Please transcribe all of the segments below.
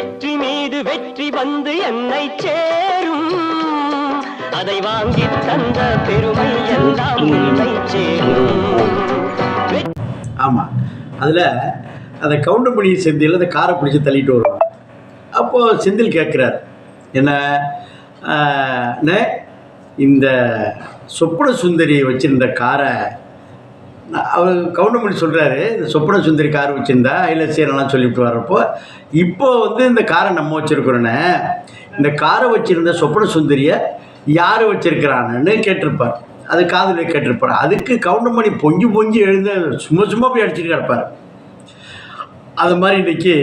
வெற்றி மீது வெற்றி வந்து என்னை சேரும். அதை வாங்கி தந்த பெருமை எல்லாம் உன்னை சேரும். ஆமாம் அதில் அந்த கவுண்டமணி செந்தில் அந்த காரை பிடிச்சி தள்ளிட்டு வருவாங்க. அப்போது செந்தில் கேட்குறார் என்ன இந்த சொப்பன சுந்தரியை வச்சுருந்த காரை அவர் கவுண்டமணி சொல்கிறாரு இந்த சொப்பன சுந்தரி கார் வச்சுருந்தா ஐலசியரெல்லாம் சொல்லிட்டு வர்றப்போ இப்போ வந்து இந்த காரை நம்ம வச்சுருக்குறோன்னு இந்த காரை வச்சுருந்த சொப்பன சுந்தரியை யார் வச்சுருக்கிறான்னு கேட்டிருப்பார். அது காதில் கேட்டிருப்பார். அதுக்கு கவுண்டமணி பொங்கி பொங்கி எழுந்த சும்மா சும்மா போய் அடிச்சுட்டு கிடப்பார். அது மாதிரி இன்றைக்கி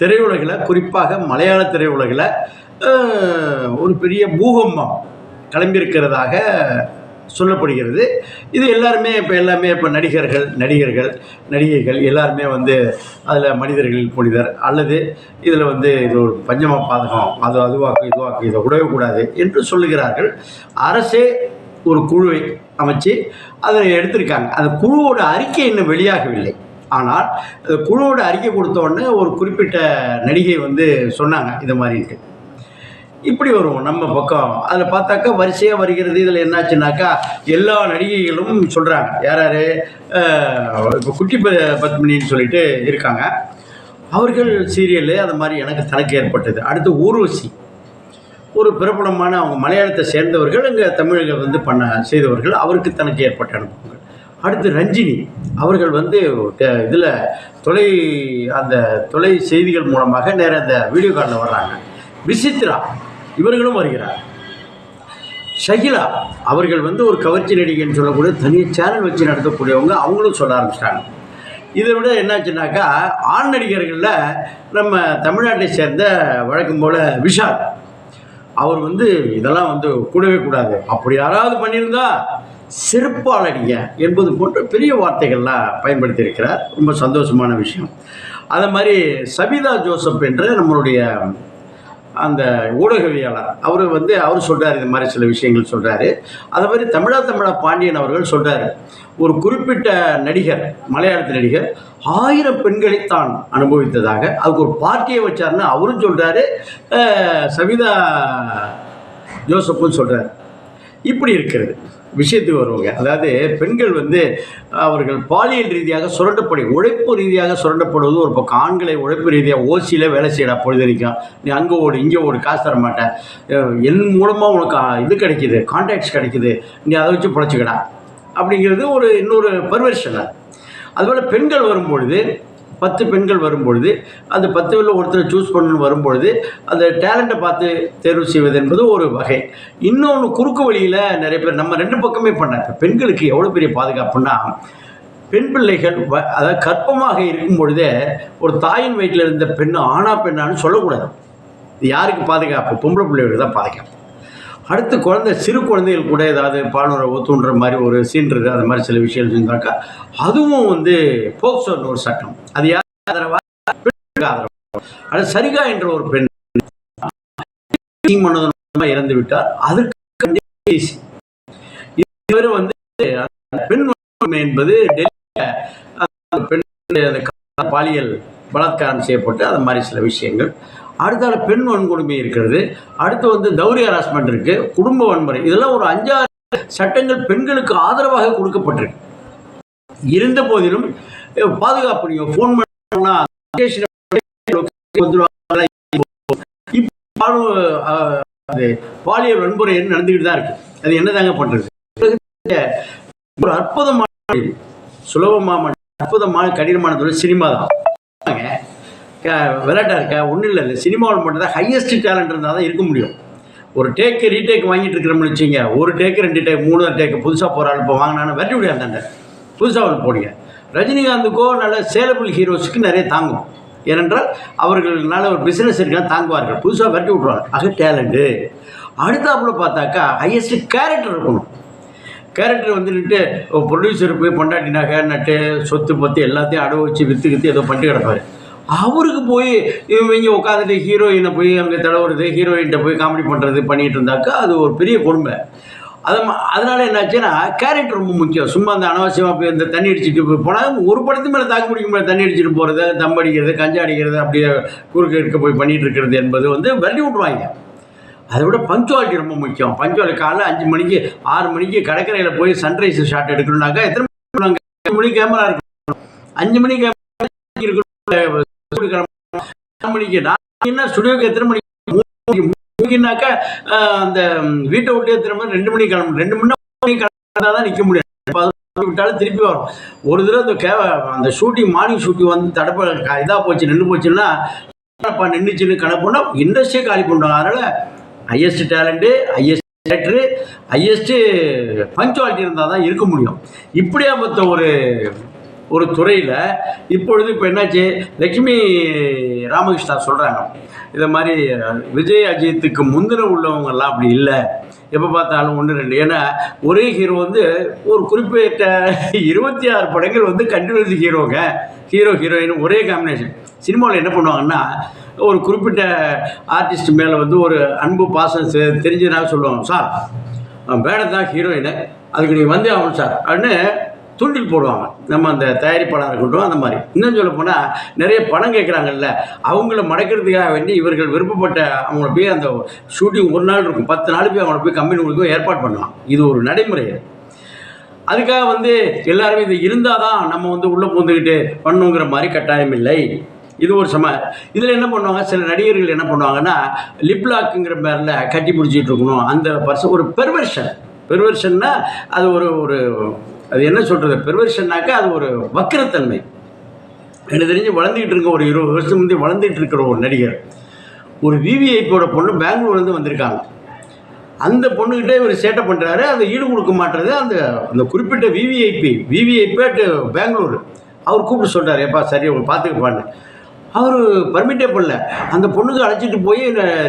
திரையுலகில் குறிப்பாக மலையாள திரையுலகில் ஒரு பெரிய பூகம்பம் கிளம்பியிருக்கிறதாக சொல்லப்படுகிறது. இது எல்லாருமே இப்போ எல்லாமே இப்போ நடிகர்கள் நடிகர்கள் நடிகைகள் எல்லாருமே வந்து அதில் மனிதர்கள் புனிதர் அல்லது இதில் வந்து இது ஒரு பஞ்சம பாதகம் அது அதுவாக்கு இதுவாக்கு இதை உடையக்கூடாது என்று சொல்லுகிறார்கள். அரசே ஒரு குழுவை அமைச்சு அதை எடுத்திருக்காங்க. அந்த குழுவோட அறிக்கை இன்னும் வெளியாகவில்லை. ஆனால் அந்த குழுவோட அறிக்கை கொடுத்த உடனே ஒரு குறிப்பிட்ட நடிகை வந்து சொன்னாங்க இது மாதிரின்ட்டு இப்படி வரும் நம்ம பக்கம். அதில் பார்த்தாக்கா வரிசையாக வருகிறது இதில் என்னாச்சுனாக்கா எல்லா நடிகைகளும் சொல்கிறாங்க யார் யார் இப்போ குட்டி ப பத்மினின்னு சொல்லிட்டு இருக்காங்க. அவர்கள் சீரியலு அது மாதிரி எனக்கு தனக்கு ஏற்பட்டது. அடுத்து ஊர்வசி. ஒரு பிரபலமான அவங்க மலையாளத்தை சேர்ந்தவர்கள் இங்கே தமிழக வந்து பண்ண செய்தவர்கள் அவருக்கு தனக்கு ஏற்பட்ட அனுபவங்கள். அடுத்து ரஞ்சினி. அவர்கள் வந்து இதில் தொலை அந்த தொலை செய்திகள் மூலமாக நேர அந்த வீடியோ காலில் வர்றாங்க. விசித்ரா. இவர்களும் வருகிறார். ஷகிலா அவர்கள் வந்து ஒரு கவர்ச்சி நடிகைன்னு சொல்லக்கூடிய தனி சேனல் வச்சு நடத்தக்கூடியவங்க அவங்களும் சொல்ல ஆரம்பிச்சிட்டாங்க. இதை விட என்னாச்சுனாக்கா ஆண் நடிகர்களில் நம்ம தமிழ்நாட்டை சேர்ந்த வழக்கம் போல் விஷால். அவர் வந்து இதெல்லாம் வந்து கூடவே கூடாது. அப்படி யாராவது பண்ணியிருந்தா செருப்பால் அடிங்க என்பது போன்ற பெரிய வார்த்தைகள்லாம் பயன்படுத்தியிருக்கிறார். ரொம்ப சந்தோஷமான விஷயம். அதே மாதிரி சபிதா ஜோசப் என்ற நம்மளுடைய அந்த ஊடகவியலாளர் அவர் வந்து அவர் சொல்கிறார் இந்த மாதிரி சில விஷயங்கள் சொல்கிறாரு அதே மாதிரி தமிழா தமிழா பாண்டியன் அவர்கள் சொல்கிறாரு ஒரு குறிப்பிட்ட நடிகர் மலையாளத்து நடிகர் ஆயிரம் பெண்களை தான் அனுபவித்ததாக அதுக்கு ஒரு பார்ட்டியை வச்சார்னு அவரும் சொல்கிறாரு சவிதா ஜோசப்பும் சொல்கிறார் இப்படி இருக்கிறது. விஷயத்துக்கு வருவாங்க. அதாவது பெண்கள் வந்து அவர்கள் பாலியல் ரீதியாக சுரண்டப்படி உழைப்பு ரீதியாக சுரண்டப்படுவது ஒரு பக்கம். ஆண்களை உழைப்பு ரீதியாக ஓசியில் வேலை செய்யடா வரைக்கும். நீ அங்கே ஓடு இங்கே ஓடு காசு தர மாட்டேன் என் மூலமாக உனக்கு இது கிடைக்குது கான்டாக்ட்ஸ் கிடைக்குது நீ அதை வச்சு பிழைச்சிக்கடா. அப்படிங்கிறது ஒரு இன்னொரு பர்வர்ஷன் அதுபோல் பெண்கள் வரும்பொழுது பத்து பெண்கள் வரும்பொழுது அந்த பத்து பேரில் ஒருத்தரை சூஸ் பண்ணணும் வரும்பொழுது அந்த டேலண்ட்டை பார்த்து தேர்வு செய்வது என்பது ஒரு வகை. இன்னொன்று குறுக்கு வழியில் நிறைய பேர் நம்ம ரெண்டு பக்கமே பண்ண இப்போ பெண்களுக்கு எவ்வளோ பெரிய பாதுகாப்புன்னா பெண் பிள்ளைகள் வ அதாவது கற்பமாக இருக்கும் பொழுதே ஒரு தாயின் வயிற்றில் இருந்த பெண்ணு ஆணா பெண்ணான்னு சொல்லக்கூடாது. யாருக்கு பாதுகாப்பு? பொம்பளை பிள்ளைகளுக்கு தான் பாதுகாப்பு. அடுத்து குழந்தை சிறு குழந்தைகள் கூட ஏதாவது பாலுறவு தூண்டுற மாதிரி ஒரு சீன் இருக்குது அந்த மாதிரி சில விஷயம் செஞ்சாக்கா அதுவும் வந்து போக்சோன்னு ஒரு சட்டம். அது யார் ஆதரவா? ஆதரவா? அது சரிகா என்ற ஒரு பெண் இறந்து விட்டார். அதற்கு கண்டிப்பாக இவர் வந்து பெண் என்பது டெல்லியில பெண் அந்த பாலியல் பலாத்காரம் செய்யப்பட்டு அந்த மாதிரி சில விஷயங்கள். அடுத்தால பெண் வன்கொடுமை இருக்கிறது. அடுத்து வந்து தௌரி ஹராஸ்மெண்ட் இருக்கு. குடும்ப வன்முறை. இதெல்லாம் ஒரு அஞ்சாறு சட்டங்கள் பெண்களுக்கு ஆதரவாக கொடுக்கப்பட்டிருக்கு. இருந்த போதிலும் பாதுகாப்பு நீங்கள் ஃபோன் பண்ணா அது பாலியல் வன்முறை நடந்துக்கிட்டு தான் இருக்கு. அது என்னதாங்க பண்றது? ஒரு அற்புதமான சுலபமா சுலபமான அற்புதமான கடினமான தொழில் சினிமா தான். விளையாட்டா இருக்க? ஒன்றும் இல்லை. இல்லை சினிமாவில் மட்டும் தான் ஹையஸ்ட் டேலண்ட் இருந்தால் தான் இருக்க முடியும். ஒரு டேக்கு ரீடேக் வாங்கிட்டு இருக்கிறோம்னு வச்சுங்க ஒரு டேக்கு ரெண்டு டேக் மூணு டேக்கு புதுசாக போகிறாள் இப்போ வாங்கினான்னு வெட்டி விடாந்தாண்ட புதுசாக வந்து போடுங்க ரஜினிகாந்துக்கோ நல்ல சேலபிள் ஹீரோஸுக்கு நிறைய தாங்கும் ஏனென்றால் அவர்களால் ஒரு பிஸ்னஸ் இருக்கா தாங்குவார்கள். புதுசாக வெட்டி விட்ருவாங்க அது டேலண்ட்டு அடுத்தாப்புல பார்த்தாக்கா ஹையஸ்ட் கேரக்டர் இருக்கணும். கேரக்டர் வந்துட்டு ப்ரொடியூசர் போய் பொண்டாட்டி நகை நட்டு சொத்து பற்றி எல்லாத்தையும் அடவு வச்சு விற்று விற்று ஏதோ பண்ணிட்டு கிடப்பாரு. அவருக்கு போய் இவங்க உட்காந்துட்டு ஹீரோயினை போய் அங்கே தடவுறது ஹீரோயின்கிட்ட போய் காமெடி பண்ணுறது பண்ணிகிட்டு இருந்தாக்கா அது ஒரு பெரிய கொடுமை. அது அதனால் என்னாச்சுன்னா கேரக்டர் ரொம்ப முக்கியம். சும்மா அந்த அனாவசியமாக போய் இந்த தண்ணி அடிச்சுட்டு போனால் ஒரு படத்து மேலே தாக்கு பிடிக்க முடியாது தண்ணி அடிச்சுட்டு போகிறது தம் அடிக்கிறது கஞ்சா அடிக்கிறது அப்படியே குறுக்க இருக்க போய் பண்ணிகிட்டு இருக்கிறது என்பது வந்து வெள்ளி விட்ருவாங்க அதை விட பங்க்சுவாலிட்டி ரொம்ப முக்கியம். பங்க்சுவாலிட்டி காலைல அஞ்சு மணிக்கு ஆறு மணிக்கு கடற்கரையில் போய் சன்ரைஸ் ஷாட் எடுக்கணும்னாக்கா எத்தனை மணிக்கு கேமரா இருக்கு அஞ்சு மணிக்கு கேமரா இருக்கணும். ஸ்டுடியோ மணிக்கு நான் என்ன ஸ்டுடியோக்கு எத்தனை மணிக்கு? மூணுனாக்கா அந்த வீட்டை விட்டு எத்தனை மணி ரெண்டு மணிக்கு கிளம்பணும். ரெண்டு மணி மணிக்கு கிளம்பா தான் நிற்க முடியும். அப்ப விட்டாலும் திருப்பி வரும். ஒரு தடவை அந்த கே அந்த ஷூட்டிங் மார்னிங் ஷூட்டிங் வந்து தடப்ப இதாக போச்சு நின்று போச்சுன்னா நின்றுச்சுன்னு கணக்குனா இண்டஸ்ட்ரியே காலி பண்ணுவாங்க அதனால் highest talent highest theatre highest punctuality இருந்தால் தான் இருக்க முடியும். இப்படியாப்பட்ட ஒரு ஒரு துறையில் இப்பொழுது இப்போ என்னாச்சு? லட்சுமி ராமகிருஷ்ணா சொல்கிறாங்க இதை மாதிரி விஜய் அஜித்துக்கு முந்தின உள்ளவங்கெல்லாம் அப்படி இல்லை. எப்போ பார்த்தாலும் ஒன்று ரெண்டு. ஏன்னா ஒரே ஹீரோ வந்து ஒரு குறிப்பிட்ட இருபத்தி ஆறு படங்கள் வந்து கண்டினியூஸ் ஹீரோங்க ஹீரோ ஹீரோயின் ஒரே காம்பினேஷன் சினிமாவில் என்ன பண்ணுவாங்கன்னா ஒரு குறிப்பிட்ட ஆர்டிஸ்ட் மேலே வந்து ஒரு அன்பு பாசம் செ- தெரிஞ்சதுனால சொல்லுவாங்க சார் மேடம் தான் ஹீரோயினு அதுக்கு நீங்கள் வந்தே ஆகணும் சார். அப்படின்னு தூண்டில் போடுவாங்க. நம்ம அந்த தயாரிப்பாளராக இருக்கட்டும் அந்த மாதிரி. இன்னும் சொல்ல போனால் நிறைய பணம் கேட்குறாங்கல்ல அவங்கள மடக்கிறதுக்காக வேண்டி இவர்கள் விருப்பப்பட்ட அவங்கள போய் அந்த ஷூட்டிங் ஒரு நாள் இருக்கும் பத்து நாள் போய் அவங்கள போய் கம்பெனி கொடுக்க ஏற்பாடு பண்ணலாம். இது ஒரு நடைமுறை. அதுக்காக வந்து எல்லாருமே இது இருந்தால் தான் நம்ம வந்து உள்ளே பூந்துக்கிட்டு பண்ணுங்கிற மாதிரி கட்டாயம் இல்லை. இது ஒரு சம இதில் என்ன பண்ணுவாங்க சில நடிகர்கள் என்ன பண்ணுவாங்கன்னா லிப்லாக்குங்கிற பேரில் கட்டி பிடிச்சிட்டு இருக்கணும். அந்த பர்சன் ஒரு பெர்வர்ஷன் பெர்வர்ஷன்னா அது ஒரு ஒரு அது என்ன சொல்கிறது பெர்வர்ஷன்னாக்கா அது ஒரு வக்கிரத்தன்மை. எனக்கு தெரிஞ்சு வளர்ந்துக்கிட்டு இருக்க ஒரு இருபது வருஷம் முந்தைய வளர்ந்துட்டு இருக்கிற ஒரு நடிகர். ஒரு விவிஐபியோட பொண்ணு பெங்களூர்லேருந்து வந்திருக்காங்க. அந்த பொண்ணுக்கிட்டே இவர் சேட்டை பண்ணுறாரு அதை ஈடு கொடுக்க மாட்டுறது அந்த அந்த குறிப்பிட்ட விவிஐபி விவிஐபி அட் பெங்களூர் அவர் கூப்பிட்டு சொல்கிறார் எப்பா சரி உங்களை பார்த்துக்கப்பான்னு அவர் பர்மிட்டே பண்ணல அந்த பொண்ணுக்கு அழைச்சிட்டு போய்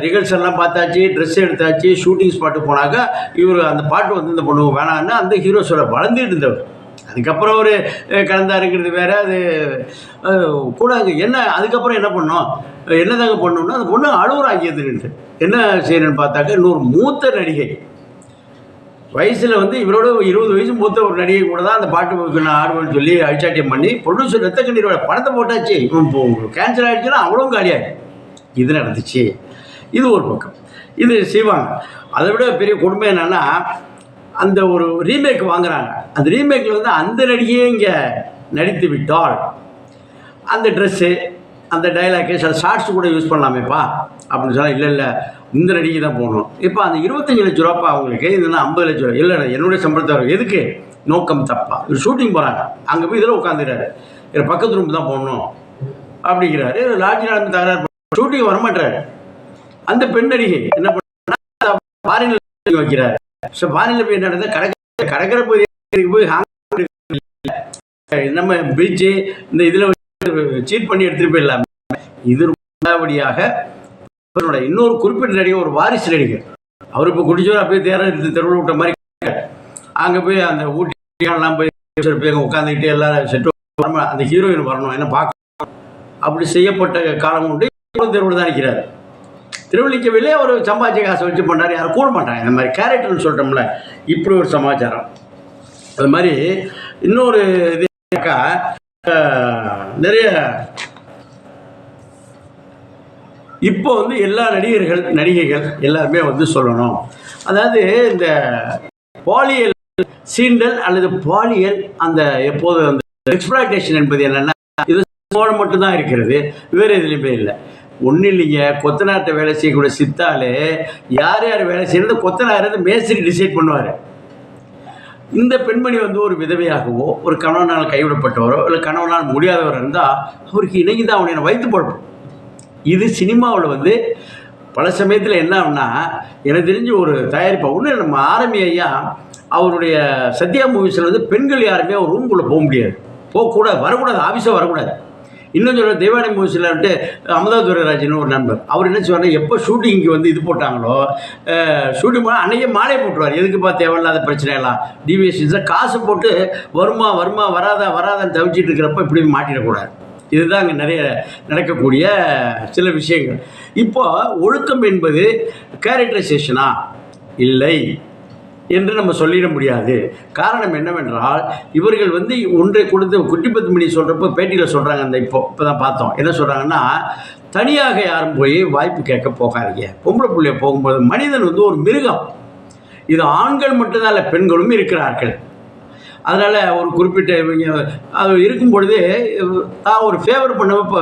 ரிஹர்சல்லாம் பார்த்தாச்சு ட்ரெஸ் எடுத்தாச்சு ஷூட்டிங் ஸ்பாட்டு போனாக்கா இவர் அந்த பாட்டு வந்து இந்த பொண்ணு வேணான்னு அந்த ஹீரோ சொல்ல வளர்ந்துட்டு இருந்தவர். அதுக்கப்புறம் ஒரு கலந்தாருங்கிறது வேற அது கூட என்ன அதுக்கப்புறம் என்ன பண்ணோம்? என்னதாங்க பண்ணோம்னா அந்த பொண்ணு அழுவுறாங்கியதுன்ட்டு என்ன செய்யணும்னு பார்த்தாக்க இன்னொரு மூத்த நடிகை. வயசில் வந்து இவரோட இருபது வயசு மூத்த ஒரு நடிகை கூட தான் அந்த பாட்டு நான் ஆடுவேன்னு சொல்லி அழிச்சாட்டியம் பண்ணி ப்ரொடியூசர் ரத்த கண்ணீரோட படத்தை போட்டாச்சு. இவன் கேன்சல் ஆகிடுச்சுன்னா அவ்வளவும் காலியாகி இது நடந்துச்சு. இது ஒரு பக்கம். இது செய்வாங்க. அதை விட பெரிய கொடுமை என்னென்னா அந்த ஒரு ரீமேக் வாங்குறாங்க. அந்த ரீமேக்கில் வந்து அந்த நடிகையே இங்கே நடித்து விட்டால் அந்த ட்ரெஸ்ஸு அந்த டைலாக்கு சில ஷார்ட்ஸ் கூட யூஸ் பண்ணலாமேப்பா? அப்படின்னு சொன்னால் இல்லை இல்லை இந்த நடிகை தான் போகணும் இப்போ அந்த இருபத்தஞ்சி லட்ச ரூபாப்பா அவங்களுக்கு இதுனா ஐம்பது லட்ச ரூபா இல்லை என்னுடைய சம்பளத்தை வரும் எதுக்கு? நோக்கம் தப்பா. இவர் ஷூட்டிங் போகிறாங்க அங்கே போய் இதில் உட்காந்துறாரு இவர் பக்கத்து ரூம் தான் போகணும் அப்படிங்கிறாரு. லாட்ஜி நடந்து தகராறு ஷூட்டிங் வரமாட்டாரு அந்த பெண் நடிகை என்ன பண்ணா ஃபாரினில் வைக்கிறாரு. ஸோ ஃபாரினில் போய் என்ன நடந்தா கடற்கரை கடற்கரை போய் போய் நம்ம பீச்சு இந்த இதில் சீட் பண்ணி எடுத்துட்டு போயிடலாம். இது நல்லபடியாக இன்னொரு குறிப்பிட்ட நடிகர் ஒரு வாரிசு நடிகர் அவர் இப்போ குடிச்சோர் அப்படியே தேர எடுத்து தெருவில் விட்ட மாதிரி அங்கே போய் அந்த ஊட்டிலாம் போய் உட்காந்துக்கிட்டே எல்லாரும் செட்டு வரணும் அந்த ஹீரோயின் வரணும் என்ன பார்க்க அப்படி செய்யப்பட்ட காலம் உண்டு. தெருவில் தான் நிற்கிறார் திருவள்ளிக்கவிலே அவர் சம்பாதிச்ச காசை வச்சு பண்ணார் யாரும் கூட மாட்டாங்க. இந்த மாதிரி கேரக்டர்னு சொல்லிட்டோம்ல இப்படி ஒரு சமாச்சாரம். அது மாதிரி இன்னொரு இதுக்கா நிறைய. இப்போ வந்து எல்லா நடிகர்கள் நடிகைகள் எல்லாருமே வந்து சொல்லணும். அதாவது இந்த பாலியல் சீண்டல் அல்லது பாலியல் அந்த எப்போது அந்த எக்ஸ்பிளாய்டேஷன் என்பது என்னன்னா இது சோழம் மட்டும்தான் இருக்கிறது வேறு எதுலையுமே இல்லை. ஒன்றும் இல்லைங்க கொத்தனார்ட்ட வேலை செய்யக்கூடிய சித்தாலே யார் யார் வேலை செய்யறது கொத்தனார் மேஸ்திரி டிசைட் பண்ணுவார். இந்த பெண்மணி வந்து ஒரு விதவையாகவோ ஒரு கணவனால் கைவிடப்பட்டவரோ இல்லை கணவனால் முடியாதவர் இருந்தால் அவருக்கு இணங்கி தான் அவனை வைத்து போடணும் இது சினிமாவில் வந்து பல சமயத்தில் என்ன ஆகுனா எனக்கு தெரிஞ்சு ஒரு தயாரிப்பாக ஒன்று நம்ம ஆரம்பி ஐயா அவருடைய சத்யா மூவிஸில் வந்து பெண்கள் யாருமே ஒரு ரூம்குள்ளே போக முடியாது. போகக்கூடாது வரக்கூடாது ஆஃபீஸாக வரக்கூடாது. இன்னும் சொல்ல தேவானி மூவிஸில் வந்துட்டு அமுதா ஒரு நண்பர். அவர் என்ன சொல்கிறார் எப்போ ஷூட்டிங்க்கு வந்து இது போட்டாங்களோ ஷூட்டிங் போனால் அன்றைக்கே மாலை போட்டுருவார். எதுக்குப்பா தேவையில்லாத பிரச்சனையெல்லாம் டிவிஎஸ்ஸில் காசு போட்டு வருமா வருமா வராதா வராதான்னு தவிச்சிட்டு இருக்கிறப்ப இப்படி மாட்டிடக்கூடாது. இதுதான் அங்கே நிறைய நடக்கக்கூடிய சில விஷயங்கள். இப்போ ஒழுக்கம் என்பது கேரக்டரைசேஷனா இல்லை. என்று நம்ம சொல்லிட முடியாது. காரணம் என்னவென்றால் இவர்கள் வந்து ஒன்றை கொடுத்து குட்டிப்பத்து மணி சொல்கிறப்போ பேட்டியில் சொல்கிறாங்க அந்த இப்போ இப்போ தான் பார்த்தோம். என்ன சொல்கிறாங்கன்னா தனியாக யாரும் போய் வாய்ப்பு கேட்க போகாதீங்க. பொம்பளை பிள்ளைய போகும்போது மனிதன் வந்து ஒரு மிருகம். இது ஆண்கள் மட்டும்தான் இல்லை பெண்களும் இருக்கிறார்கள். அதனால் ஒரு குறிப்பிட்ட இவங்க அது இருக்கும் பொழுது நான் ஒரு ஃபேவர் பண்ண இப்போ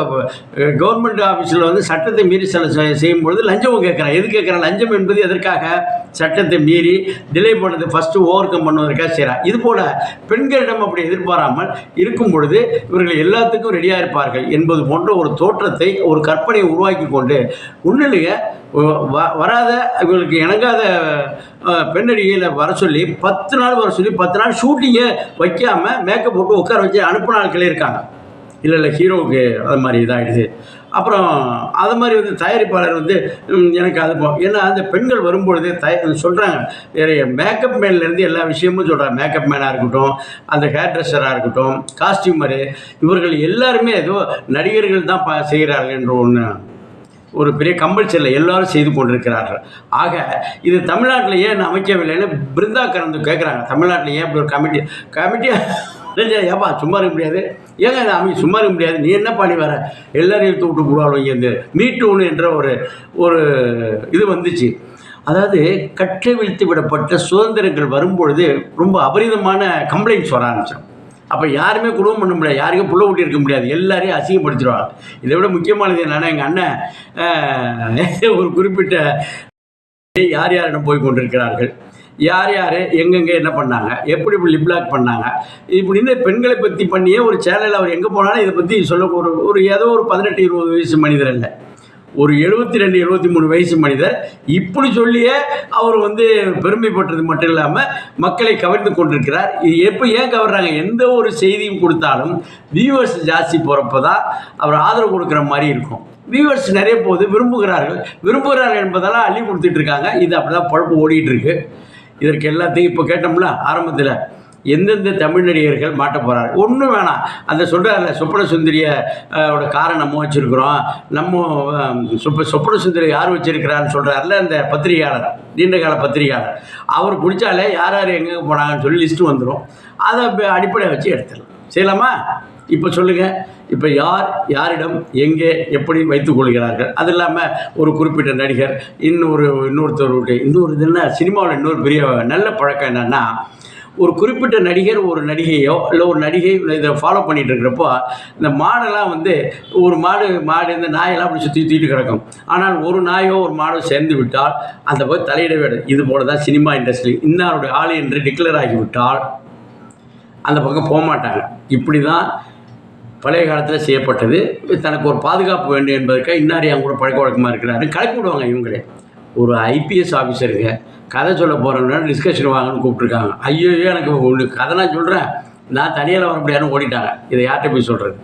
கவர்மெண்ட் ஆஃபீஸில் வந்து சட்டத்தை மீறி சில செய்யும் பொழுது லஞ்சமும் கேட்குறேன். எது கேட்குறேன்? லஞ்சம் என்பது எதற்காக? சட்டத்தை மீறி டிலே பண்ணது ஃபஸ்ட்டு ஓவர் கம் பண்ணுவதற்காக செய்கிறான் இது போல் பெண்களிடம் அப்படி எதிர்பாராமல் இருக்கும் பொழுது இவர்கள் எல்லாத்துக்கும் ரெடியாக இருப்பார்கள் என்பது போன்ற ஒரு தோற்றத்தை ஒரு கற்பனையை உருவாக்கி கொண்டு உண்மையிலேயே வராத இவங்களுக்கு இணங்காத அஹ், பெண்ணடிகளை வர சொல்லி பத்து நாள் வர சொல்லி பத்து நாள் ஷூட்டிங்கை வைக்காமல் மேக்கப் போட்டு உட்கார வச்சு அனுப்பின ஆட்களே இருக்காங்க. இல்லை இல்லை ஹீரோவுக்கு அது மாதிரி இதாகிடுது அப்புறம் அது மாதிரி வந்து தயாரிப்பாளர் வந்து எனக்கு அது ஏன்னா அந்த பெண்கள் வரும்பொழுதே தய சொல்கிறாங்க மேக்கப் மேன்லேருந்து எல்லா விஷயமும் சொல்கிறாங்க மேக்கப் மேனாக இருக்கட்டும் அந்த ஹேர் ட்ரெஸ்ஸராக இருக்கட்டும் காஸ்டியூமரு இவர்கள் எல்லாருமே ஏதோ நடிகர்கள் தான் ப செய்கிறார்கள் என்று ஒன்று ஒரு பெரிய கம்பல்சரியில் எல்லாரும் செய்து கொண்டிருக்கிறார்கள். ஆக இது தமிழ்நாட்டில் ஏன் அமைக்கவில்லைன்னு பிருந்தா கலந்து கேட்குறாங்க தமிழ்நாட்டில் ஏன் இப்படி ஒரு கமிட்டி கமிட்டி ஏப்பா சும்மா இருக்க முடியாது. ஏங்க இது அமை சும்மா இருக்க முடியாது. நீ என்ன பண்ணி வர? எல்லாரையும் இழுத்து விட்டு போடுவாங்க இங்கேருந்து. மீட்டூன்னு என்ற ஒரு ஒரு இது வந்துச்சு. அதாவது கட்டை விழ்த்து விடப்பட்ட சுதந்திரங்கள் வரும்பொழுது ரொம்ப அபரிதமான கம்ப்ளைண்ட்ஸ் வர ஆரம்பிச்சிடும். அப்போ யாருமே குடும்பம் பண்ண முடியாது. யாருக்கும் புள்ள ஊட்டி இருக்க முடியாது. எல்லாரையும் அசிங்கப்படுத்திடுவாங்க. இதை விட முக்கியமானது என்னன்னா எங்கள் அண்ணன் ஒரு குறிப்பிட்ட யார் யாரிடம் போய் கொண்டிருக்கிறார்கள்? யார் யார் எங்கெங்கே என்ன பண்ணாங்க? எப்படி இப்படி லிப்லாக் பண்ணாங்க? இப்படின்னு பெண்களை பற்றி பண்ணியே ஒரு சேனலில் அவர் எங்கே போனாலும் இதை பற்றி சொல்ல ஒரு ஒரு ஏதோ ஒரு பதினெட்டு இருபது வயசு மனிதர் இல்லை ஒரு எழுபத்தி ரெண்டு எழுபத்தி மூணு வயசு மனிதர். இப்படி சொல்லியே அவர் வந்து பெருமைப்பட்டது மட்டும் இல்லாமல் மக்களை கவர்ந்து கொண்டிருக்கிறார். இது எப்போ ஏன் கவர்றாங்க? எந்த ஒரு செய்தியும் கொடுத்தாலும் வியூவர்ஸ் ஜாஸ்தி போகிறப்ப தான் அவர் ஆதரவு கொடுக்குற மாதிரி இருக்கும். வியூவர்ஸ் நிறைய போது விரும்புகிறார்கள். விரும்புகிறார்கள் என்பதெல்லாம் அள்ளி கொடுத்துட்டு இருக்காங்க. இது அப்படி தான் பழப்பு ஓடிட்டு இருக்கு. இதற்கு எல்லாத்தையும் இப்போ கேட்டோம்ல ஆரம்பத்தில். எந்தெந்த தமிழ் நடிகர்கள் மாட்ட போகிறார் ஒன்றும் வேணாம். அந்த சொல்கிறார்ல சொப்பன சுந்தரிய ஓட காரை நம்ம வச்சுருக்குறோம். நம்ம அஹ், சொப்ப சொப்பன சுந்தரி யார் வச்சுருக்கிறான்னு சொல்கிறார்ல அந்த பத்திரிகையாளர் நீண்ட கால பத்திரிகையாளர். அவர் பிடிச்சாலே யார் யார் எங்கே போனாங்கன்னு சொல்லி லிஸ்ட்டு வந்துடும் அதை அடிப்படையை வச்சு எடுத்துடலாம். செய்யலாமா? இப்போ சொல்லுங்கள் இப்போ யார் யாரிடம் எங்கே எப்படி வைத்துக்கொள்கிறார்கள் அது இல்லாமல் ஒரு குறிப்பிட்ட நடிகர் இன்னொரு இன்னொருத்தருடைய இன்னொரு இது என்ன சினிமாவில் இன்னொரு பெரிய நல்ல பழக்கம் என்னென்னா ஒரு குறிப்பிட்ட நடிகர் ஒரு நடிகையோ இல்லை ஒரு நடிகை இதை ஃபாலோ பண்ணிகிட்டு இருக்கிறப்போ இந்த மாடெல்லாம் வந்து ஒரு மாடு மாடு இந்த நாயெல்லாம் அப்படி சுற்றி சுற்றிட்டு கிடக்கும். ஆனால் ஒரு நாயோ ஒரு மாடோ சேர்ந்து விட்டால் அந்த போய் தலையிடவே இல்லை. இது போல தான் சினிமா இண்டஸ்ட்ரி இன்னாருடைய ஆள் என்று டிக்ளேர் ஆகிவிட்டால் அந்த பக்கம் போக மாட்டாங்க. இப்படி தான் பழைய காலத்தில் செய்யப்பட்டது. தனக்கு ஒரு பாதுகாப்பு வேண்டும் என்பதற்காக இன்னார் என் கூட பழக்க வழக்கமாக இருக்கிறாரு. கலக்கி விடுவாங்க இவங்களே. ஒரு ஐபிஎஸ் ஆஃபீஸருங்க கதை சொல்ல போகிறோம்னா டிஸ்கஷன் வாங்கன்னு கூப்பிட்ருக்காங்க ஐயோ எனக்கு ஒன்று கதை நான் சொல்கிறேன் நான் தனியால் வர முடியாதுன்னு ஓடிட்டாங்க. இதை யார்கிட்ட போய் சொல்கிறது